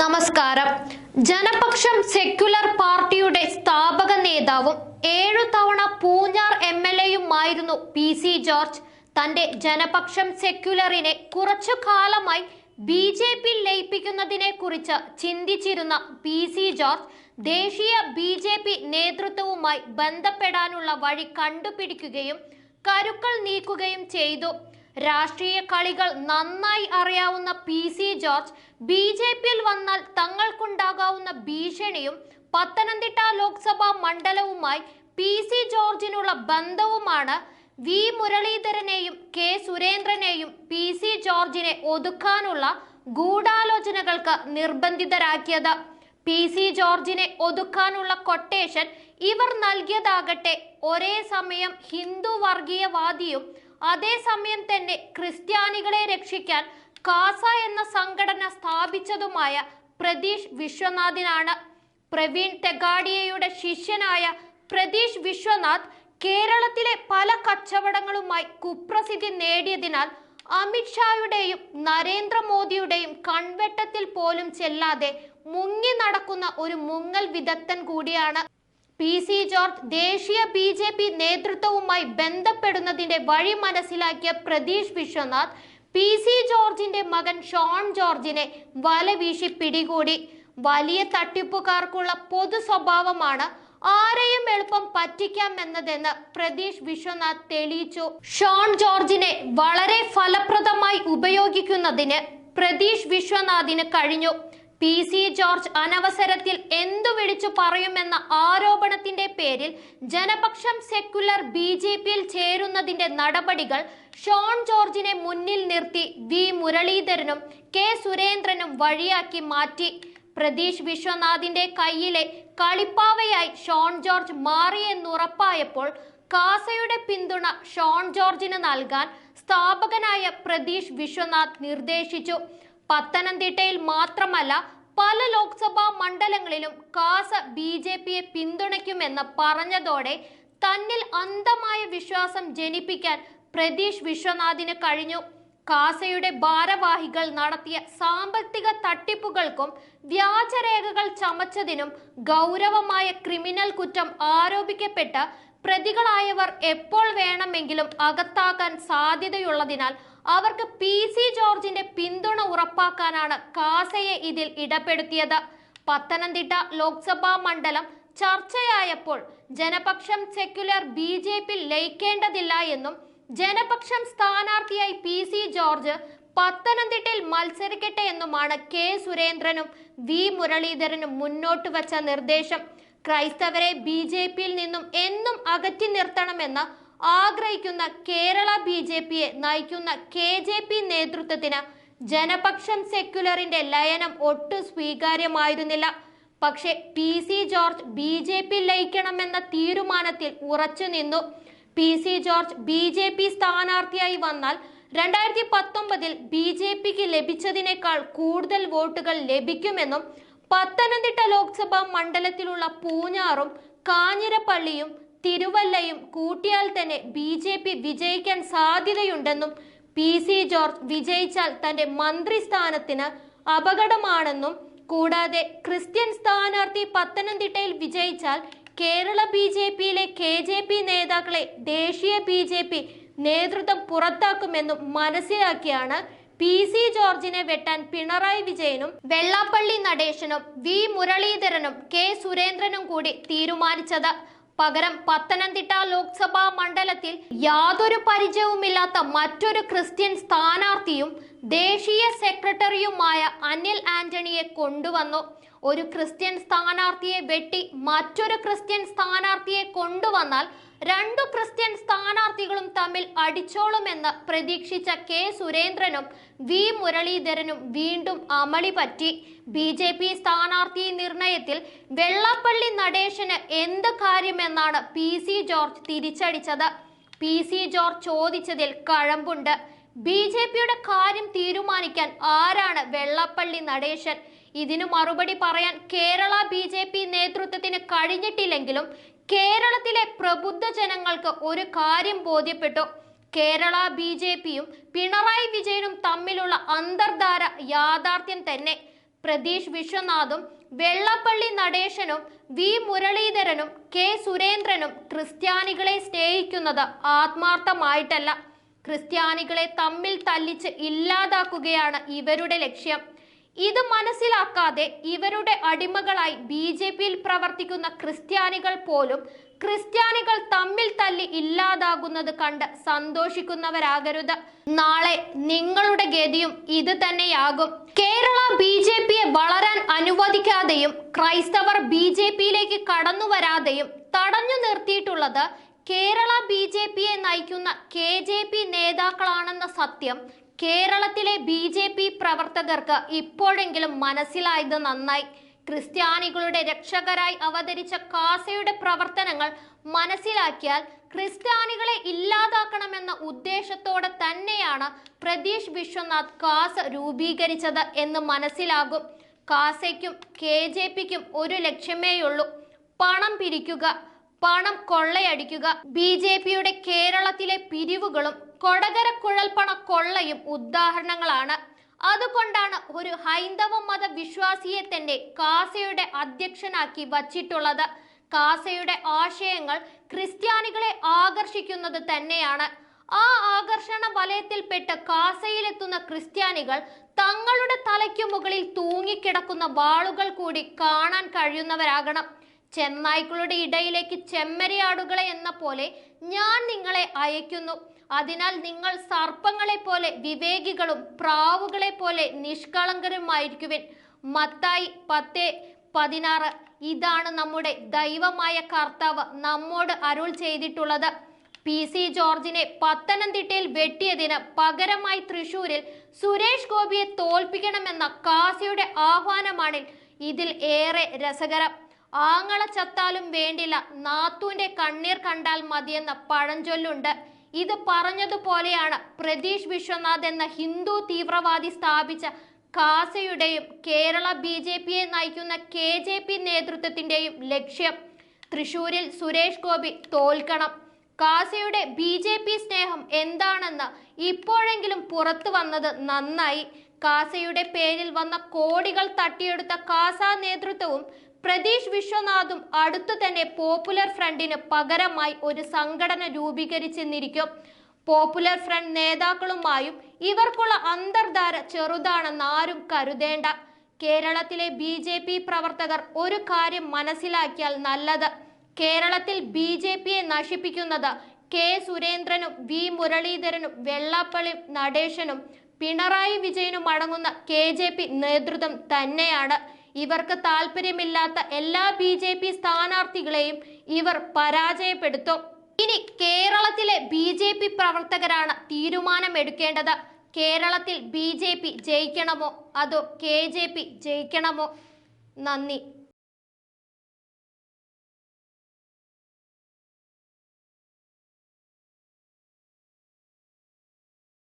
നമസ്കാരം. ജനപക്ഷം സെക്യുലർ പാർട്ടിയുടെ സ്ഥാപക നേതാവും ഏഴു തവണ പൂഞ്ഞാർ എം എൽ എയുമായിരുന്നു പി സി ജോർജ്. തന്റെ ജനപക്ഷം സെക്യുലറിനെ കുറച്ചു കാലമായി ബി ജെ പി ലയിപ്പിക്കുന്നതിനെ കുറിച്ച് ചിന്തിച്ചിരുന്ന പി സി ജോർജ് ദേശീയ ബി ജെ പി നേതൃത്വവുമായി ബന്ധപ്പെടാനുള്ള വഴി കണ്ടുപിടിക്കുകയും കരുക്കൾ നീക്കുകയും ചെയ്തു. രാഷ്ട്രീയ കളികൾ നന്നായി അറിയാവുന്ന P C George B J പിയിൽ വന്നാൽ തങ്ങൾക്കുണ്ടാകാവുന്ന ഭീഷണിയും പത്തനംതിട്ട ലോക്സഭാ മണ്ഡലവുമായി പി സി ജോർജിനുള്ള ബന്ധവുമാണ് വി മുരളീധരനെയും കെ സുരേന്ദ്രനെയും പി സി ജോർജിനെ ഒതുക്കാനുള്ള ഗൂഢാലോചനകൾക്ക് നിർബന്ധിതരാക്കിയത്. പി സി ജോർജിനെ ഒതുക്കാനുള്ള കൊട്ടേഷൻ ഇവർ നൽകിയതാകട്ടെ ഒരേ സമയം ഹിന്ദു വർഗീയവാദിയും അതേസമയം തന്നെ ക്രിസ്ത്യാനികളെ രക്ഷിക്കാൻ കാസ എന്ന സംഘടന സ്ഥാപിച്ചതുമായ പ്രതീഷ് വിശ്വനാഥിനാണ്. പ്രവീൺ തെഗാഡിയയുടെ ശിഷ്യനായ പ്രതീഷ് വിശ്വനാഥ് കേരളത്തിലെ പല കച്ചവടങ്ങളുമായി കുപ്രസിദ്ധി നേടിയതിനാൽ അമിത്ഷായുടെയും നരേന്ദ്രമോദിയുടെയും കൺവെട്ടത്തിൽ പോലും ചെല്ലാതെ മുങ്ങി നടക്കുന്ന ഒരു മുങ്ങൽ വിദഗ്ധൻ കൂടിയാണ് പി സി ജോർജ് ദേശീയ ബി ജെ പി നേതൃത്വവുമായി ബന്ധപ്പെടുന്നതിന്റെ വഴി മനസ്സിലാക്കിയ പ്രതീഷ് വിശ്വനാഥ് പി സി ജോർജിന്റെ മകൻ ഷോൺ ജോർജിനെ വല വീശി പിടികൂടി. വലിയ തട്ടിപ്പുകാർക്കുള്ള പൊതു സ്വഭാവമാണ് ആരെയും എളുപ്പം പറ്റിക്കാം എന്നതെന്ന് പ്രതീഷ് വിശ്വനാഥ് തെളിയിച്ചു. ഷോൺ ജോർജിനെ വളരെ ഫലപ്രദമായി ഉപയോഗിക്കുന്നതിന് പ്രതീഷ് വിശ്വനാഥിന് കഴിഞ്ഞു. പി സി ജോർജ് അനവസരത്തിൽ എന്തു വിളിച്ചു പറയുമെന്ന ആരോപണത്തിന്റെ പേരിൽ ജനപക്ഷം സെക്യുലർ ബി ജെ പിയിൽ ചേരുന്നതിന്റെ നടപടികൾ ഷോൺ ജോർജിനെ മുന്നിൽ നിർത്തി വി മുരളീധരനും കെ സുരേന്ദ്രനും വഴിയാക്കി മാറ്റി. പ്രതീഷ് വിശ്വനാഥിന്റെ കയ്യിലെ കളിപ്പാവയായി ഷോൺ ജോർജ് മാറിയെന്നുറപ്പായപ്പോൾ കാസയുടെ പിന്തുണ ഷോൺ ജോർജിന് നൽകാൻ സ്ഥാപകനായ പ്രതീഷ് വിശ്വനാഥ് നിർദ്ദേശിച്ചു. പത്തനംതിട്ടയിൽ മാത്രമല്ല പല ലോക്സഭാ മണ്ഡലങ്ങളിലും കാസ ബി ജെ പിയെ പിന്തുണയ്ക്കുമെന്ന് പറഞ്ഞതോടെ തന്നിൽ അന്ധമായ വിശ്വാസം ജനിപ്പിക്കാൻ പ്രതീഷ് വിശ്വനാഥിന് കഴിഞ്ഞു. കാസയുടെ ഭാരവാഹികൾ നടത്തിയ സാമ്പത്തിക തട്ടിപ്പുകൾക്കും വ്യാജരേഖകൾ ചമച്ചതിനും ഗൗരവമായ ക്രിമിനൽ കുറ്റം ആരോപിക്കപ്പെട്ട പ്രതികളായവർ എപ്പോൾ വേണമെങ്കിലും അകത്താക്കാൻ സാധ്യതയുള്ളതിനാൽ അവർക്ക് പി സി ജോർജിന്റെ പിന്തുണ ഉറപ്പാക്കാനാണ് കാസയെ ഇതിൽ ഇടപെടുത്തിയത്. പത്തനംതിട്ട ലോക്സഭാ മണ്ഡലം ചർച്ചയായപ്പോൾ Janapaksham secular B J P ലയിക്കേണ്ടതില്ല എന്നും ജനപക്ഷം സ്ഥാനാർത്ഥിയായി പി സി ജോർജ് പത്തനംതിട്ടയിൽ മത്സരിക്കട്ടെ എന്നുമാണ് കെ സുരേന്ദ്രനും വി മുരളീധരനും മുന്നോട്ട് വച്ച നിർദ്ദേശം. ക്രൈസ്തവരെ ബി ജെ പിയിൽ നിന്നും എന്നും അകറ്റി നിർത്തണമെന്ന് ആഗ്രഹിക്കുന്ന കേരള ബി ജെ പിയെ നയിക്കുന്ന കെ ജെ പി നേതൃത്വത്തിന് ജനപക്ഷം സെക്യുലറിന്റെ ലയനം ഒട്ടും സ്വീകാര്യമായിരുന്നില്ല. പക്ഷേ P C George B J P ലയിക്കണമെന്ന തീരുമാനത്തിൽ ഉറച്ചു നിന്നു. P C George B J P സ്ഥാനാർത്ഥിയായി വന്നാൽ രണ്ടായിരത്തി പത്തൊമ്പതിൽ ബി ജെ പിക്ക് ലഭിച്ചതിനേക്കാൾ കൂടുതൽ വോട്ടുകൾ ലഭിക്കുമെന്നും പത്തനംതിട്ട ലോക്സഭാ മണ്ഡലത്തിലുള്ള പൂഞ്ഞാറും കാഞ്ഞിരപ്പള്ളിയും തിരുവല്ലയും കൂട്ടിയാൽ തന്നെ ബി ജെ പി വിജയിക്കാൻ സാധ്യതയുണ്ടെന്നും പി സി ജോർജ് വിജയിച്ചാൽ തന്റെ മന്ത്രിസ്ഥാനത്തിന് അപകടമാണെന്നും കൂടാതെ ക്രിസ്ത്യൻ സ്ഥാനാർത്ഥി പത്തനംതിട്ടയിൽ വിജയിച്ചാൽ കേരള ബി ജെ പിയിലെ കെ ജെ പി നേതാക്കളെ ദേശീയ ബി ജെ പി നേതൃത്വം പുറത്താക്കുമെന്നും മനസ്സിലാക്കിയാണ് പി സി ജോർജിനെ വെട്ടാൻ പിണറായി വിജയനും വെള്ളാപ്പള്ളി നടേശനും വി മുരളീധരനും കെ സുരേന്ദ്രനും കൂടി തീരുമാനിച്ചത്. പകരം പത്തനംതിട്ട ലോക്സഭാ മണ്ഡലത്തിൽ യാതൊരു പരിചയവുമില്ലാത്ത മറ്റൊരു ക്രിസ്ത്യൻ സ്ഥാനാർത്ഥിയും ദേശീയ സെക്രട്ടറിയുമായ അനിൽ ആന്റണിയെ കൊണ്ടുവന്നു. ഒരു ക്രിസ്ത്യൻ സ്ഥാനാർത്ഥിയെ വെട്ടി മറ്റൊരു ക്രിസ്ത്യൻ സ്ഥാനാർത്ഥിയെ കൊണ്ടുവന്നാൽ രണ്ടു ക്രിസ്ത്യൻ സ്ഥാനാർത്ഥികളും തമ്മിൽ അടിച്ചോളുമെന്ന് പ്രതീക്ഷിച്ച കെ സുരേന്ദ്രനും വി മുരളീധരനും വീണ്ടും അമളി പറ്റി. ബി ജെ പി സ്ഥാനാർത്ഥി നിർണയത്തിൽ വെള്ളപ്പള്ളി നടേശന് എന്ത് കാര്യമെന്നാണ് പി സി ജോർജ് തിരിച്ചടിച്ചത്. പി സി ജോർജ് ചോദിച്ചതിൽ കഴമ്പുണ്ട്. ബി ജെ പിയുടെ കാര്യം തീരുമാനിക്കാൻ ആരാണ് വെള്ളപ്പള്ളി നടേശൻ? ഇതിനു മറുപടി പറയാൻ കേരള ബി ജെ പി നേതൃത്വത്തിന് കഴിഞ്ഞിട്ടില്ലെങ്കിലും കേരളത്തിലെ പ്രബുദ്ധ ജനങ്ങൾക്ക് ഒരു കാര്യം ബോധ്യപ്പെട്ടു. കേരള ബി ജെ പിയും പിണറായി വിജയനും തമ്മിലുള്ള അന്തർധാര യാഥാർത്ഥ്യം തന്നെ. പ്രതീഷ് വിശ്വനാഥും വെള്ളപ്പള്ളി നടേശനും വി മുരളീധരനും കെ സുരേന്ദ്രനും ക്രിസ്ത്യാനികളെ സ്നേഹിക്കുന്നത് ആത്മാർത്ഥമായിട്ടല്ല. ക്രിസ്ത്യാനികളെ തമ്മിൽ തല്ലിച്ച് ഇല്ലാതാക്കുകയാണ് ഇവരുടെ ലക്ഷ്യം. ഇത് മനസ്സിലാക്കാതെ ഇവരുടെ അടിമകളായി ബി ജെ പിയിൽ പ്രവർത്തിക്കുന്ന ക്രിസ്ത്യാനികൾ പോലും ക്രിസ്ത്യാനികൾ തമ്മിൽ തല്ലി ഇല്ലാതാകുന്നത് കണ്ട് സന്തോഷിക്കുന്നവരാകരുത്. നാളെ നിങ്ങളുടെ ഗതിയും ഇത് തന്നെയാകും. കേരള ബി ജെ പിയെ വളരാൻ അനുവദിക്കാതെയും ക്രൈസ്തവർ ബി ജെ പിയിലേക്ക് കടന്നു വരാതെയും തടഞ്ഞു നിർത്തിയിട്ടുള്ളത് കേരള ബി ജെ പിയെ നയിക്കുന്ന കെ ജെ പി നേതാക്കളാണെന്ന സത്യം കേരളത്തിലെ ബി ജെ പി പ്രവർത്തകർക്ക് ഇപ്പോഴെങ്കിലും മനസ്സിലായത് നന്നായി. ക്രിസ്ത്യാനികളുടെ രക്ഷകരായി അവതരിച്ച കാസയുടെ പ്രവർത്തനങ്ങൾ മനസ്സിലാക്കിയാൽ ക്രിസ്ത്യാനികളെ ഇല്ലാതാക്കണമെന്ന ഉദ്ദേശത്തോടെ തന്നെയാണ് പ്രതീഷ് വിശ്വനാഥ് കാസ രൂപീകരിച്ചത് എന്ന് മനസ്സിലാകും. കാസയ്ക്കും കെ ജെ പിക്കും ഒരു ലക്ഷ്യമേയുള്ളൂ. പണം പിരിക്കുക. പണം കൊള്ളയടിക്കുക. ബി ജെ പിയുടെ കേരളത്തിലെ പിരിവുകളും കൊടകര കുഴൽപ്പണ കൊള്ളയും ഉദാഹരണങ്ങളാണ്. അതുകൊണ്ടാണ് ഒരു ഹൈന്ദവ മത വിശ്വാസിയെ തന്നെ കാസയുടെ അധ്യക്ഷനാക്കി വച്ചിട്ടുള്ളത്. കാസയുടെ ആശയങ്ങൾ ക്രിസ്ത്യാനികളെ ആകർഷിക്കുന്നത് തന്നെയാണ്. ആ ആകർഷണ വലയത്തിൽപ്പെട്ട് കാസയിലെത്തുന്ന ക്രിസ്ത്യാനികൾ തങ്ങളുടെ തലയ്ക്കു മുകളിൽ തൂങ്ങിക്കിടക്കുന്ന വാളുകൾ കൂടി കാണാൻ കഴിയുന്നവരാകണം. ചെന്നായ്ക്കളുടെ ഇടയിലേക്ക് ചെമ്മരിയാടുകളെ എന്ന പോലെ ഞാൻ നിങ്ങളെ അയക്കുന്നു അതിനാൽ നിങ്ങൾ സർപ്പങ്ങളെ പോലെ വിവേകികളും പ്രാവുകളെ പോലെ നിഷ്കളങ്കരുമായിരിക്കുവിൻ. മത്തായി പത്ത് പതിനാറ്. ഇതാണ് നമ്മുടെ ദൈവമായ കർത്താവ് നമ്മോട് അരുൾ ചെയ്തിട്ടുള്ളത്. പി. സി. ജോർജിനെ പത്തനംതിട്ടയിൽ വെട്ടിയതിന് പകരമായി തൃശൂരിൽ സുരേഷ് ഗോപിയെ തോൽപ്പിക്കണമെന്ന കാസിയുടെ ആഹ്വാനമാണ് ഇതിൽ ഏറെ രസകരം. ആങ്ങള ചത്താലും വേണ്ടില്ല. നാത്തുവിന്റെ കണ്ണീർ കണ്ടാൽ മതിയെന്ന പഴഞ്ചൊല്ലുണ്ട്. ഇത് പറഞ്ഞതുപോലെയാണ് പ്രതീഷ് വിശ്വനാഥ് എന്ന ഹിന്ദു തീവ്രവാദി സ്ഥാപിച്ച കാസയുടെയും കേരള ബി ജെ പിയെ നയിക്കുന്ന കെ ജെ പി നേതൃത്വത്തിന്റെയും ലക്ഷ്യം. തൃശൂരിൽ സുരേഷ് ഗോപി തോൽക്കണം. കാസയുടെ ബി ജെ പി സ്നേഹം എന്താണെന്ന് ഇപ്പോഴെങ്കിലും പുറത്തു വന്നത് നന്നായി. കാസയുടെ പേരിൽ വന്ന കോടികൾ തട്ടിയെടുത്ത കാസ നേതൃത്വവും പ്രതീഷ് വിശ്വനാഥും അടുത്തു തന്നെ പോപ്പുലർ ഫ്രണ്ടിന് പകരമായി ഒരു സംഘടന രൂപീകരിച്ചെന്നിരിക്കും. പോപ്പുലർ ഫ്രണ്ട് നേതാക്കളുമായും ഇവർക്കുള്ള അന്തർധാര ചെറുതാണെന്ന് ആരും കരുതേണ്ട. കേരളത്തിലെ ബി ജെ പി പ്രവർത്തകർ ഒരു കാര്യം മനസ്സിലാക്കിയാൽ നല്ലത്. കേരളത്തിൽ ബി ജെ പിയെ നശിപ്പിക്കുന്നത് കെ സുരേന്ദ്രനും വി മുരളീധരനും വെള്ളാപ്പള്ളി നടേശനും പിണറായി വിജയനും അടങ്ങുന്ന കെ ജെ പി നേതൃത്വം തന്നെയാണ്. ഇവർക്ക് താല്പര്യമില്ലാത്ത എല്ലാ ബി ജെ പി സ്ഥാനാർത്ഥികളെയും ഇവർ പരാജയപ്പെടുത്തും. ഇനി കേരളത്തിലെ ബി ജെ പി പ്രവർത്തകരാണ് തീരുമാനമെടുക്കേണ്ടത്. കേരളത്തിൽ ബി ജെ പി ജയിക്കണമോ? അതോ കെ ജെ പി ജയിക്കണമോ? നന്ദി.